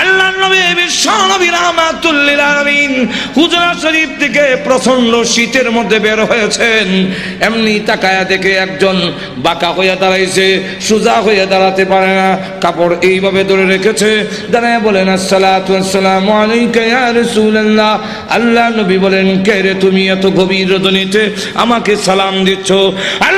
আল্লাহ নবী প্রচণ্ড শীতের মধ্যে বের হয়েছেন। এমনি দেখে একজন বাঁকা দাঁড়াইছে দাঁড়াতে পারে না, কাপড় এইভাবে ধরে রেখেছে। বলেন বলেন, কে রে তুমি এত গভীর রজনীতে আমাকে সালাম দিচ্ছ? আল্লাহ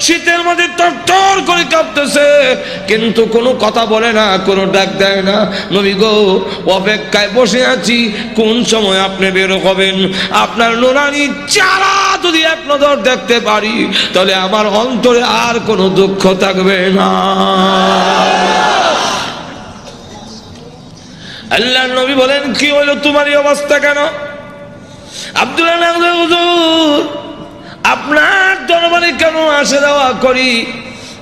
শীতের মধ্যে তরতর করে কাঁপতেছে। কিন্তু কোনো কথা বলে না, কোনো ডাক দেয় না। নবী গো, অপেক্ষায় বসে আছি, কোন সময় আপনি বের হবেন? আপনার নোরানি চারা যদি এক নজর দেখতে পারি, তাহলে আমার অন্তরে আর কোনো দুঃখ থাকবে না। আল্লাহ নবী বলেন, কি হলো? তোমার এই অবস্থা কেন? আব্দুল্লাহ আপনার দরবারে কেন আসে যাওয়া করি?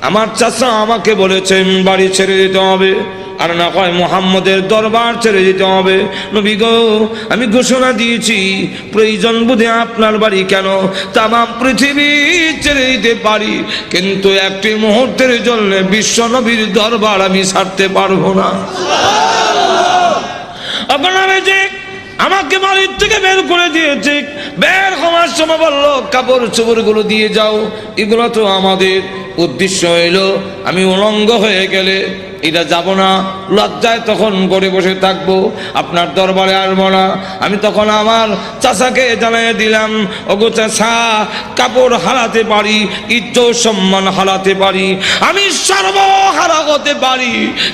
আমার চাচা আমাকে বলেছেন, বাড়ি ছেড়ে দিতে হবে। আর না হয় মোহাম্মদের দরবার ছেড়ে দিতে হবে। নবী গো, আমি ঘোষণা দিয়েছি, প্রয়োজন বুধে আপনার বাড়ি কেন? তাম পৃথিবী ছেড়ে দিতে পারি। কিন্তু একটি মুহূর্তের জন্য বিশ্ব নবীর দরবার আমি ছাড়তে পারব না। আপনার যে আমাকে বাড়ির থেকে বের করে দিয়েছে। বের হওয়ার সময় বলল, কাপড় চোপড়গুলো দিয়ে যাও, এগুলো তো আমাদের। উদ্দেশ্য হইল, আমি উলঙ্গ হয়ে গেলে এটা যাব না। লজ্জায় তখন করে বসে থাকব, আপনার দরবারে আসব না। আমি তখন আমার চাচাকে জানিয়ে দিলাম, ওগো চাষা কাপড় হারাতে পারি, ইজ্জত সম্মান হারাতে পারি, আমি সর্বহারা হতে পারি,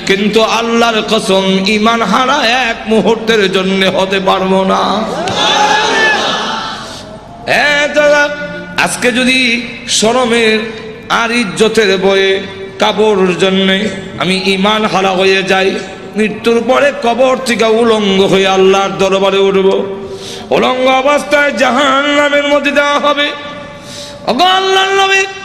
কিন্তু আল্লাহর কসম ইমান হারা এক মুহূর্তের জন্য হতে পারব না। হ্যাঁ আজকে যদি শরমের আর ইজ্জতের বয়ে কাবর জন্যে আমি ইমান হারা হয়ে যাই। মৃত্যুর পরে কবর থেকে উলঙ্গ হয়ে আল্লাহর দরবারে উঠব। উলঙ্গ অবস্থায় জাহান নামের মধ্যে দেওয়া হবে। আল্লাহর নবী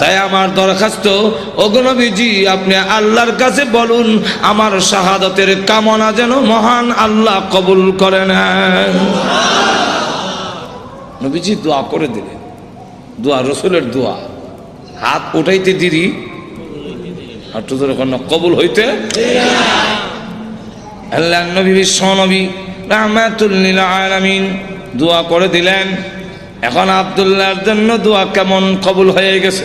তাই আমার দরখাস্ত অগ্নবীজি আপনি আল্লাহর কাছে বলুন, আমার শাহাদতের কামনা যেন মহান আল্লাহ কবুল করে নেন। নবীজি দোয়া করে দিলেন। দোয়া, রসুলের দোয়া। হাত উঠাইতে দিদি আর তো কোনো কবুল হইতে আল্লাহ নবী, বিশ্ব নবী রহমাতুল্লিল আলামিন দোয়া করে দিলেন। এখন আবদুল্লাহর জন্য দোয়া কেমন কবুল হয়ে গেছে?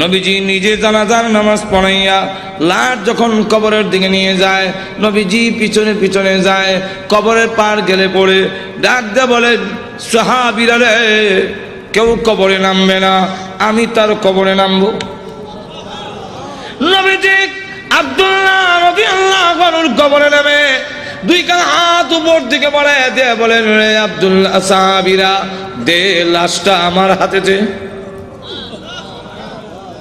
নবীজি নিজে জানাজার নামাজ পড়াইয়া লাট যখন কবরের দিকে নিয়ে যায়, নবীজি পিছনে পিছনে যায়, কবরের পার গেলে পড়ে, ডাক দে বলে, সাহাবিরা রে, কেউ কবরে নামবে না, আমি তার কবরে নামবো। নবীজি আব্দুল্লাহ রবি আল্লাহ কবরে নামে, দুই কান হাত উপর দিকে বলে দে বলেন, রে আব্দুল্লাহ সাহাবিরা, দে লাশটা আমার হাতে দে।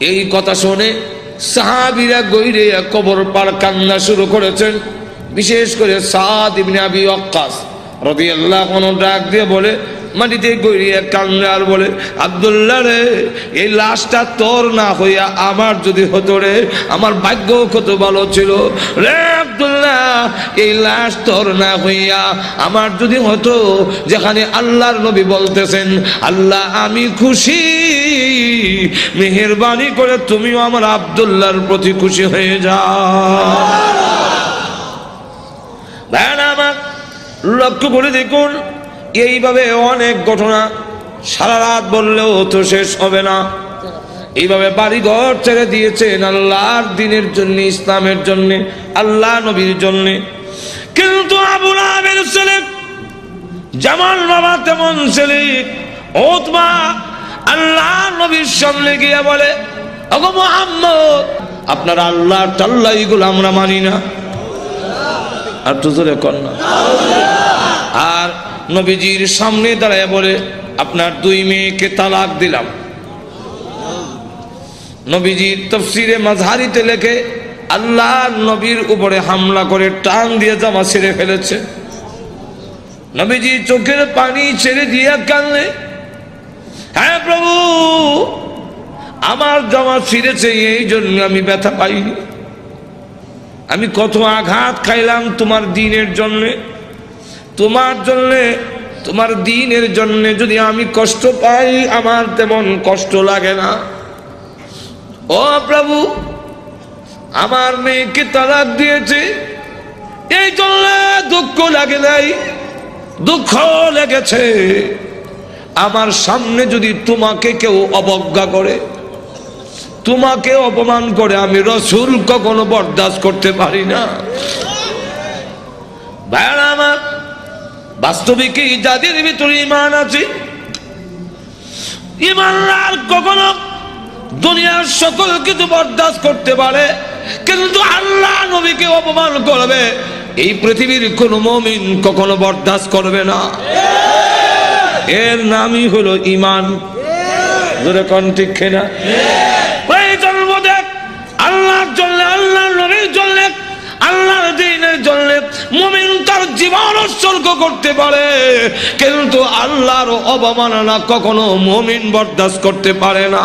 এই কথা শুনে সাহাবিরা গৈরে কবর পার কান্না শুরু করেছেন। বিশেষ করে সাদ ওয়াক্কাস রাদিয়াল্লাহু আনহু ডাক দিয়ে বলে, মাটিতে কান্না আর বলে, আব্দুল্লাহ রে, এই লাশটা তোর না হইয়া আমার যদি হতো রে, আমার ভাগ্য কত ভালো ছিল। রে আব্দুল্লাহ, এই লাশ তোর না হইয়া আমার যদি হতো, যেখানে আল্লাহর নবী বলতেছেন, আল্লাহ, আমি খুশি। মেহেরবানি করে তুমিও আমার আব্দুল্লাহর প্রতি খুশি হয়ে যাও। আমার লক্ষ্য করে দেখুন, এইভাবে অনেক ঘটনা সারা রাত বললেও তো শেষ হবে না। এইভাবে বাড়ি ঘর ছেড়ে দিয়েছেন আল্লাহর দিনের জন্য, ইসলামের জন্য, আল্লাহ নবীর জন্য। কিন্তু আবুল আবের ছেলে, জামাল বাবা তেমন ছেলে ওতমা নবীর সামনে গিয়ে বলে, ওগো মোহাম্মদ, আপনার আল্লাহ টাল্লা এগুলো আমরা মানি না। আর তো জোরে কর না। আর নবীজির সামনে দাঁড়ায় বলে, আপনার দুই মেয়েকে তালাক দিলাম। নবীজির তফসিরে মাঝারিতে লেখে, আল্লাহ নবীর উপরে হামলা করে টান দিয়ে জামা ছেড়ে ফেলেছে। নবীজি চোখের পানি ছেড়ে দিয়ে কানলে হ্যাঁ প্রভু, আমার জামা ছিঁড়েছে, এই জন্য আমি ব্যথা পাইনি। আমি কত আঘাত খাইলাম তোমার দিনের জন্যে। তোমার জন্যে, তোমার দিনের জন্যে যদি আমি কষ্ট পাই, আমার তেমন কষ্ট লাগে না। ও প্রভু, আমার মেয়েকে তালাক দিয়েছে। এই জন্য দুঃখ লাগে নাই, দুঃখ লেগেছে। আমার সামনে যদি তোমাকে কেউ অবজ্ঞা করে, তোমাকে অপমান করে, আমি রসুল কখনো বরদাস্ত করতে পারি না। আমার বাস্তবিকই যাদের ভিতরে ইমান আছে? ইমানদার কখনো দুনিয়ার সকল কিছু বরদাস্ত করতে পারে, কিন্তু আল্লাহ নবীকে অপমান করবে। এই পৃথিবীর কোন মমিন কখনো বরদাস্ত করবে না। এর নামই হলো ইমান। ধরে কন ঠিক খেনা আল্লাহর দিনের তার জীবন উৎসর্গ করতে পারে, কিন্তু আল্লাহর অবমাননা কখনো মমিন বরদাস্ত করতে পারে না।